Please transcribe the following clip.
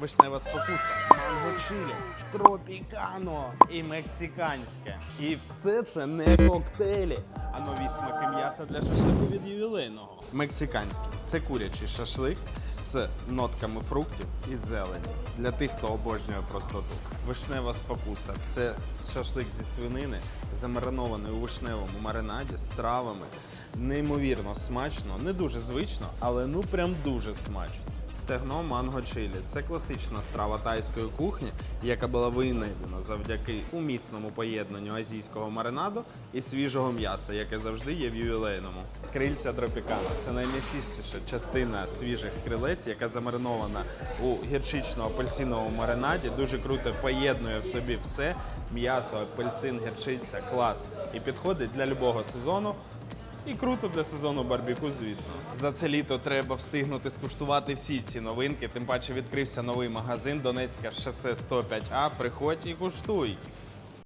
вишнева спокуса, манго чилі, тропікано і мексиканське. І все це не коктейлі, а нові смаки м'яса для шашлику від ювілейного. Мексиканський це курячий шашлик з нотками фруктів і зелені для тих, хто обожнює простоту. Вишнева спокуса це шашлик зі свинини, замаринований у вишневому маринаді з травами. Неймовірно смачно, не дуже звично, але ну прям дуже смачно. Стегно манго чилі це класична страва тайської кухні, яка була винайдена завдяки умісному поєднанню азійського маринаду і свіжого м'яса, яке завжди є в ювілейному. Крильця тропікана це найм'ясістіша частина свіжих крилець, яка замаринована у гірчично-апельсиновому маринаді. Дуже круто поєднує в собі все: м'ясо, апельсин, гірчиця, клас і підходить для любого сезону. І круто для сезону барбіку, звісно. За це літо треба встигнути скуштувати всі ці новинки. Тим паче відкрився новий магазин Донецька шосе 105А. Приходь і куштуй.